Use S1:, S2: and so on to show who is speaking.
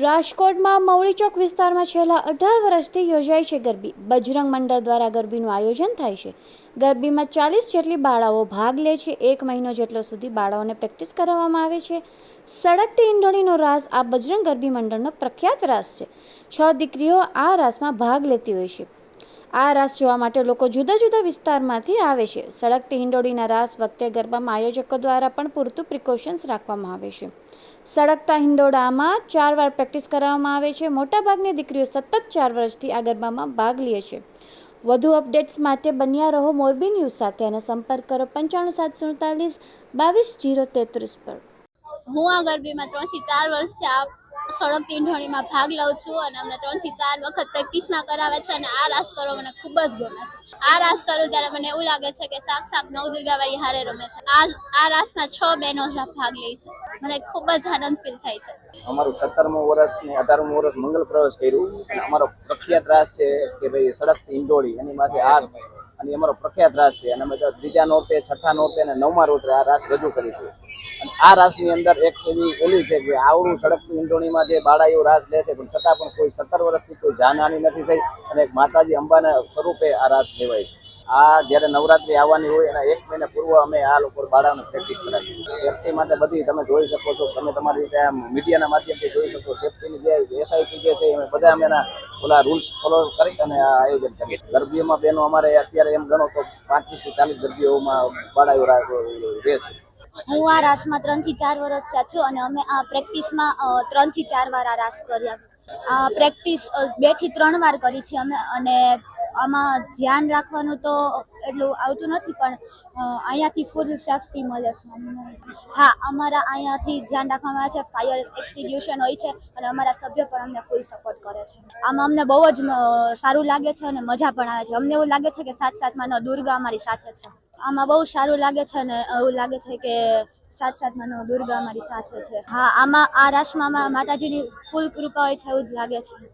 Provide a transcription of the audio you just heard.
S1: રાજકોટમાં મવડી ચોક વિસ્તારમાં છેલ્લા અઢાર વર્ષથી યોજાય છે ગરબી. બજરંગ મંડળ દ્વારા ગરબીનું આયોજન થાય છે. ગરબીમાં ચાલીસ જેટલી બાળાઓ ભાગ લે છે. એક મહિનો જેટલો સુધી બાળાઓને પ્રેક્ટિસ કરાવવામાં આવે છે. સડકથી ઈંધણીનો રાસ આ બજરંગ ગરબી મંડળનો પ્રખ્યાત રાસ છે. છ દીકરીઓ આ રાસમાં ભાગ લેતી હોય છે. આ રાસ જોવા માટે લોકો જુદા જુદા વિસ્તારમાંથી આવે છે. સળગતી હિંડોળીના રાસ વખતે ગરબામાં આયોજકો દ્વારા પણ પૂરતું પ્રિકોશન્સ રાખવામાં આવે છે. સળગતા હિંડોળામાં ચાર વાર પ્રેક્ટિસ કરાવવામાં આવે છે. મોટાભાગની દીકરીઓ સતત ચાર વર્ષથી આ ગરબામાં ભાગ લે છે. વધુ અપડેટ્સ માટે બન્યા રહો મોરબી ન્યૂઝ સાથે અને સંપર્ક કરો પંચાણું સાત સુડતાલીસ બાવીસ જીરો તેત્રીસ પર.
S2: હું આ ગરબીમાં ત્રણથી ચાર વર્ષથી આ સળગતી ઈંઢોણીમાં ભાગ લઉં છું અને અમને ત્રણથી ચાર વખત પ્રેક્ટિસમાં કરાવે છે અને આ રાસ કરો મને ખૂબ જ ગમે છે. આ રાસ કરું ત્યારે મને એવું લાગે છે કે સાક્ષાત નવદુર્ગાવાળી હારે રમે છે. આ આ રાસમાં છ બહેનો ભાગ લે છે. મને ખૂબ જ આનંદ ફીલ થાય છે.
S3: અમારું સત્તરમું વર્ષ ને અઢારમું વર્ષ મંગલ પ્રવેશ કર્યું અને અમારો પ્રખ્યાત રાસ છે કે ભાઈ સડક ઈંડોળી એની માથે આ અને અમારો પ્રખ્યાત રાસ છે. અને અમે ત્રીજા નોરતે છઠ્ઠા નોરતે અને નવમા રોતે આ રાસ રજૂ કરીશું. આ રાસની અંદર એક એવી ઓલી છે કે આવડું સડકતી ઈંડોળીમાં જે બાળાઈઓ રાસ લે છે, પણ છતાં પણ કોઈ સત્તર વર્ષથી કોઈ જાનહાની નથી થઈ અને માતાજી અંબાના સ્વરૂપે આ રાસ લેવાય આ જ્યારે નવરાત્રી આવવાની હોય એના એક મહિના પૂર્વ અમે આ લોકો બાળાઓને પ્રેક્ટિસ કરાવી સેફટી માટે બધી તમે જોઈ શકો છો, તમે તમારી રીતે આમ મીડિયાના માધ્યમથી જોઈ શકો સેફટીની જે એસઆઈટી જે છે એ બધા અમે એના ઓલા રૂલ્સ ફોલો કરી અને આ આયોજન કરીએ. ગરબીઓમાં બહેનો અમારે અત્યારે એમ ગણો તો પાંત્રીસથી ચાલીસ ગરબીઓમાં બાળાઓ રહે છે.
S2: હું આ રાસમાં ત્રણથી ચાર વર્ષ થયા છું અને અમે આ પ્રેક્ટિસમાં ત્રણથી ચાર વાર આ રાસ કર્યા આ પ્રેક્ટિસ બેથી ત્રણ વાર કરી છે અમે અને આમાં ધ્યાન રાખવાનું તો એટલું આવતું નથી, પણ અહીંયાથી ફૂલ સેફટી મળે છે હા, અમારા અહીંયાથી ધ્યાન રાખવામાં આવે છે ફાયર એક્સટિબ્યુશન હોય છે અને અમારા સભ્ય પણ અમને ફૂલ સપોર્ટ કરે છે. આમાં અમને બહુ જ સારું લાગે છે અને મજા પણ આવે છે. અમને એવું લાગે છે કે સાથ સાથમાં દુર્ગા અમારી સાથે છે. આમાં બહુ સારું લાગે છે અને એવું લાગે છે કે સાત સાત માનો દુર્ગા અમારી સાથે છે. હા, આમાં આ રાસમાં માતાજીની ફૂલ કૃપા હોય છે એવું જ લાગે છે.